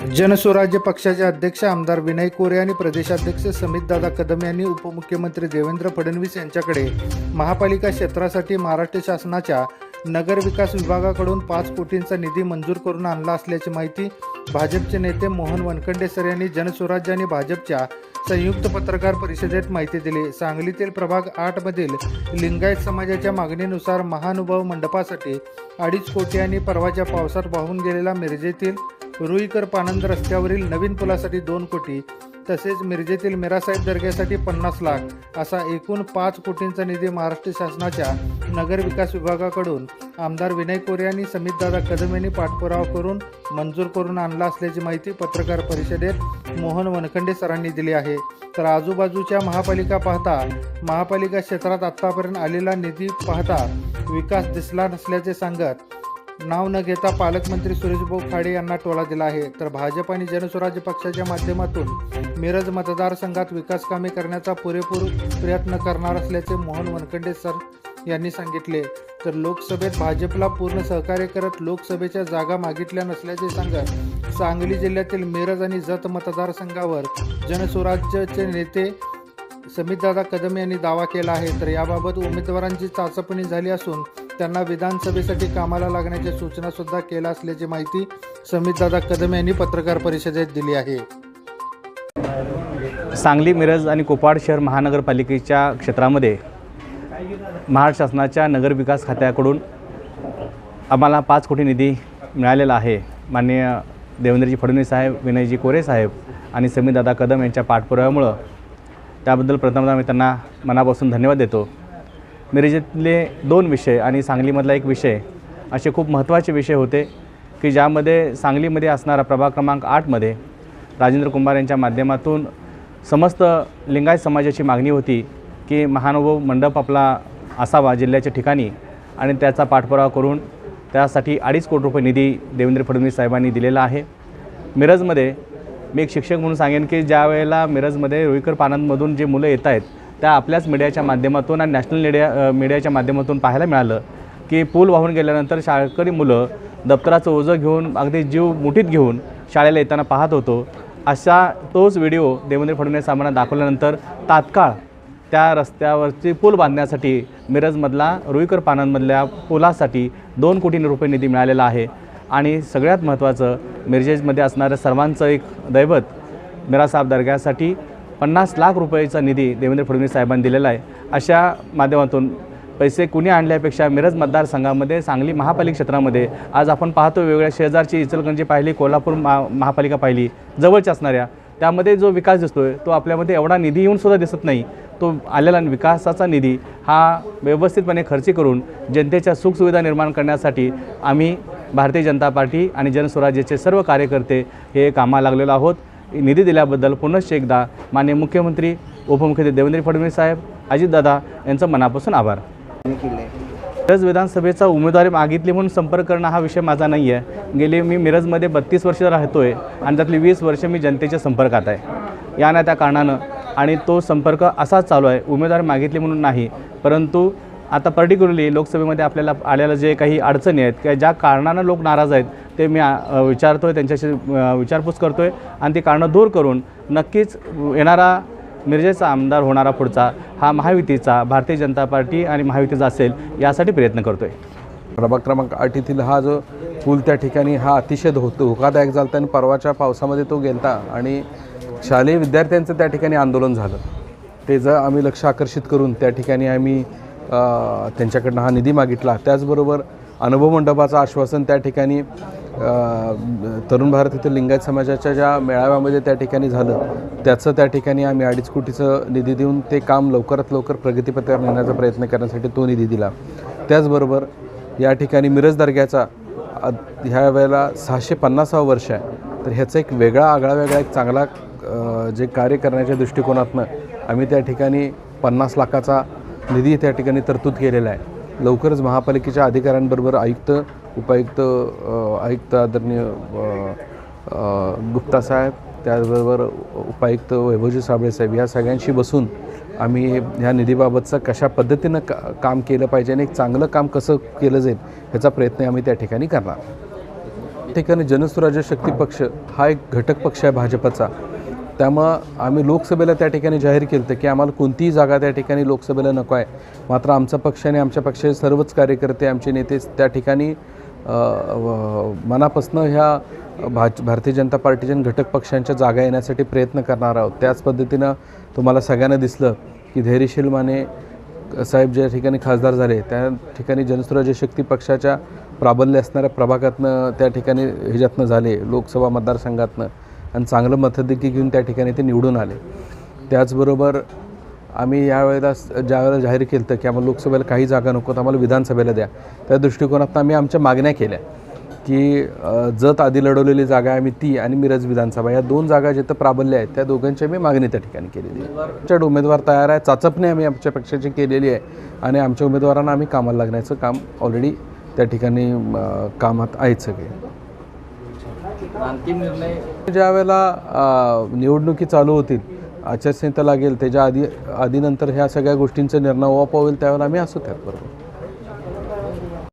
जनस्वराज्य पक्षाचे अध्यक्ष आमदार विनय कोरे आणि प्रदेशाध्यक्ष समितदादा कदम यांनी उपमुख्यमंत्री देवेंद्र फडणवीस यांच्याकडे महापालिका क्षेत्रासाठी महाराष्ट्र शासनाच्या नगर विकास विभागाकडून पाच कोटींचा निधी मंजूर करून आणला असल्याची माहिती भाजपचे नेते मोहन वनखंडे सर यांनी जनस्वराज्य आणि भाजपच्या संयुक्त पत्रकार परिषदेत माहिती दिली. सांगलीतील प्रभाग आठ मधील लिंगायत समाजाच्या मागणीनुसार महानुभाव मंडपासाठी अडीच कोटी आणि परवाच्या पावसात वाहून गेलेला मिरजेतील रुईकर पानंद रस्त्यावरील नवीन पुलासाठी दोन कोटी तसेच मिरजेतील मिरासाहेब दर्ग्यासाठी पन्नास लाख असा एकूण पाच कोटींचा निधी महाराष्ट्र शासनाच्या नगर विकास विभागाकडून आमदार विनय कोरे आणि समितदादा कदम यांनी पाठपुरावा करून मंजूर करून आणला असल्याची माहिती पत्रकार परिषदेत मोहन वनखंडे सरांनी दिली आहे. तर आजूबाजूच्या महापालिका पाहता महापालिका क्षेत्रात आत्तापर्यंत आलेला निधी पाहता विकास दिसला नसल्याचे सांगत नाव न घेता पालकमंत्री सुरेशभाऊ खाडे यांना टोला दिला आहे. तर भाजप आणि जनस्वराज्य पक्षाच्या माध्यमातून मिरज मतदारसंघात विकास कामे करण्याचा पुरेपूर प्रयत्न करणार असल्याचे मोहन वनखंडे सर यांनी सांगितले. तर लोकसभेत भाजपला पूर्ण सहकार्य करत लोकसभेच्या जागा मागितल्या नसल्याचे सांगत सांगली जिल्ह्यातील मिरज आणि जत मतदारसंघावर जनस्वराज्याचे नेते समितदादा कदम यांनी दावा केला आहे. तर याबाबत उमेदवारांची चाचपणी झाली असून त्यांना विधानसभेसाठी कामाला लागण्याच्या सूचना सुद्धा केल्या असल्याची माहिती समितदादा कदम यांनी पत्रकार परिषदेत दिली आहे. सांगली मिरज आणि कोपाड शहर महानगरपालिकेच्या क्षेत्रामध्ये महाराष्ट्र शासनाच्या नगरविकास खात्याकडून आम्हाला पाच कोटी निधी मिळालेला आहे. माननीय देवेंद्रजी फडणवीस साहेब विनयजी कोरे साहेब आणि समीरदादा कदम यांच्या पाठपुराव्यामुळं त्याबद्दल प्रथमतः मी त्यांना मनापासून धन्यवाद देतो. मिरजेतले दोन विषय आणि सांगलीमधला एक विषय असे खूप महत्त्वाचे विषय होते की ज्यामध्ये सांगलीमध्ये असणारा प्रभाग क्रमांक आठमध्ये राजेंद्र कुंभार यांच्या माध्यमातून समस्त लिंगायत समाजाची मागणी होती की महानुभव मंडप आपला असावा जिल्ह्याच्या ठिकाणी आणि त्याचा पाठपुरावा करून त्यासाठी अडीच कोटी रुपये निधी देवेंद्र फडणवीस साहेबांनी दिलेला आहे. मिरजमध्ये मी एक शिक्षक म्हणून सांगेन की ज्या वेळेला मिरजमध्ये रुईकर पानांमधून जे मुलं येत आहेत त्या आपल्याच मीडियाच्या माध्यमातून आणि नॅशनल मीडिया मीडियाच्या माध्यमातून पाहायला मिळालं की पूल वाहून गेल्यानंतर शाळकरी मुलं दप्तराचं ओझं घेऊन अगदी जीव मुठीत घेऊन शाळेला येताना पाहत होतो. असा तोच व्हिडिओ देवेंद्र फडणवीस साहेबांना दाखवल्यानंतर तात्काळ त्या रस्त्यावरची पूल बांधण्यासाठी मिरजमधला रुईकर पानांमधल्या पुलासाठी दोन कोटी रुपये निधी मिळालेला आहे. आणि सगळ्यात महत्त्वाचं मिरजेजमध्ये असणारं सर्वांचं एक दैवत मिरासाहेब दर्ग्यासाठी पन्नास लाख रुपयाचा निधी देवेंद्र फडणवीस साहेबांनी दिलेला आहे. अशा माध्यमातून पैसे कुणी आणल्यापेक्षा मिरज मतदारसंघामध्ये सांगली महापालिका क्षेत्रामध्ये आज आपण पाहतो वेगवेगळ्या शेजारची इचलकरंजी पाहिली कोल्हापूर महा महापालिका पाहिली जवळच्या असणाऱ्या त्यामध्ये जो विकास दिसतो आहे तो आपल्यामध्ये एवढा निधी येऊन सुद्धा दिसत नाही. तो आलेला विकासाचा निधी हा व्यवस्थितपणे खर्ची करून जनतेच्या सुखसुविधा निर्माण करण्यासाठी आम्ही भारतीय जनता पार्टी आणि जनस्वराज्याचे सर्व कार्यकर्ते हे कामा लागलेलो आहोत. निधी दिल्याबद्दल पुनश्च एकदा माननीय मुख्यमंत्री उपमुख्यमंत्री देवेंद्र फडणवीस साहेब अजितदादा यांचं मनापासून आभार. मिरज विधानसभेचा उमेदवारी मागितली म्हणून संपर्क करणं हा विषय माझा नाही आहे गेले मी मिरजमध्ये बत्तीस वर्ष राहतो आहे आणि त्यातली वीस वर्ष मी जनतेच्या संपर्कात आहे. या ना त्या कारणानं आणि तो संपर्क असाच चालू आहे. उमेदवारी मागितली म्हणून नाही परंतु आता पर्टिक्युलरली लोकसभेमध्ये आपल्याला आलेलं जे काही अडचणी आहेत किंवा ज्या कारणानं लोक नाराज आहेत ते मी विचारतो आहे त्यांच्याशी विचारपूस करतो आहे आणि ती कारणं दूर करून नक्कीच येणारा मिरजेचा आमदार होणारा पुढचा हा महायुतीचा भारतीय जनता पार्टी आणि महायुतीचा असेल यासाठी प्रयत्न करतो आहे प्रभाग क्रमांक आठ येथील हा जो पूल त्या ठिकाणी हा अतिशय धो धोकादायक झाला आणि परवाच्या पावसामध्ये तो गेलता आणि शालेय विद्यार्थ्यांचं त्या ठिकाणी आंदोलन झालं. ते जर आम्ही लक्ष आकर्षित करून त्या ठिकाणी आम्ही त्यांच्याकडनं हा निधी मागितला. त्याचबरोबर अनुभव मंडपाचं आश्वासन त्या ठिकाणी तरुण भारत इथं लिंगायत समाजाच्या ज्या मेळाव्यामध्ये त्या ठिकाणी झालं त्याचं त्या ठिकाणी आम्ही अडीच कोटीचं निधी देऊन ते काम लवकरात लवकर प्रगतीपथावर नेण्याचा प्रयत्न करण्यासाठी तो निधी दिला. त्याचबरोबर या ठिकाणी मिरज दर्ग्याचा ह्या वेळेला सहाशे पन्नासावं वर्ष आहे. तर ह्याचा एक वेगळा आगळा वेगळा एक चांगला जे कार्य करण्याच्या दृष्टिकोनातनं आम्ही त्या ठिकाणी पन्नास लाखाचा निधी त्या ठिकाणी तरतूद केलेला आहे. लवकरच महापालिकेच्या अधिकाऱ्यांबरोबर आयुक्त उपायुक्त आयुक्त आदरणीय गुप्ता साहेब त्याचबरोबर उपायुक्त वैभवजी साबळे साहेब या सगळ्यांशी बसून आम्ही ह्या निधीबाबतचं कशा पद्धतीनं का काम केलं पाहिजे आणि एक चांगलं काम कसं केलं जाईल ह्याचा प्रयत्न आम्ही त्या ठिकाणी करणार. ठिकाणी जनसुराज्य शक्ती पक्ष हा एक घटक पक्ष आहे भाजपचा. त्यामुळं आम्ही लोकसभेला त्या ठिकाणी जाहीर केलं होतं की आम्हाला कोणतीही जागा त्या ठिकाणी लोकसभेला नको आहे. मात्र आमचा पक्ष आणि आमच्या पक्षाचे सर्वच कार्यकर्ते आमचे नेते त्या ठिकाणी मनापासनं ह्या भाज भारतीय जनता पार्टीच्या घटक पक्षांच्या जागा येण्यासाठी प्रयत्न करणार आहोत. त्याच पद्धतीनं तुम्हाला सगळ्यांना दिसलं की धैर्यशील माने साहेब ज्या ठिकाणी खासदार झाले त्या ठिकाणी जनसुराज्य शक्ती पक्षाच्या प्राबल्य असणाऱ्या प्रभागातनं त्या ठिकाणी ह्याच्यातनं झाले लोकसभा मतदारसंघातनं. आणि चांगलं मतदेखील घेऊन त्या ठिकाणी ते निवडून आले. त्याचबरोबर आम्ही यावेळेला ज्यावेळेला जाहीर केलं होतं की आम्हाला लोकसभेला काही जागा नको आम्हाला विधानसभेला द्या. त्या दृष्टिकोनातून आम्ही आमच्या मागण्या केल्या की जत आधी लढवलेली जागा आहे आम्ही ती आणि मिरज विधानसभा या दोन जागा जिथं प्राबल्य आहेत त्या दोघांची आम्ही मागणी त्या ठिकाणी केलेली आहे. आमच्याकडे उमेदवार तयार आहे चाचपणी आम्ही आमच्या पक्षाची केलेली आहे आणि आमच्या उमेदवारांना आम्ही कामाला लागण्याचं काम ऑलरेडी त्या ठिकाणी कामात आहेत सगळे. अंतिम निर्णय? ज्या वेळेला निवडणुकी चालू होतील आचारसंहिता लागेल त्याच्या आधी आधीनंतर ह्या सगळ्या गोष्टींचा निर्णय ओप होईल त्यावेळेला आम्ही असू त्याबरोबर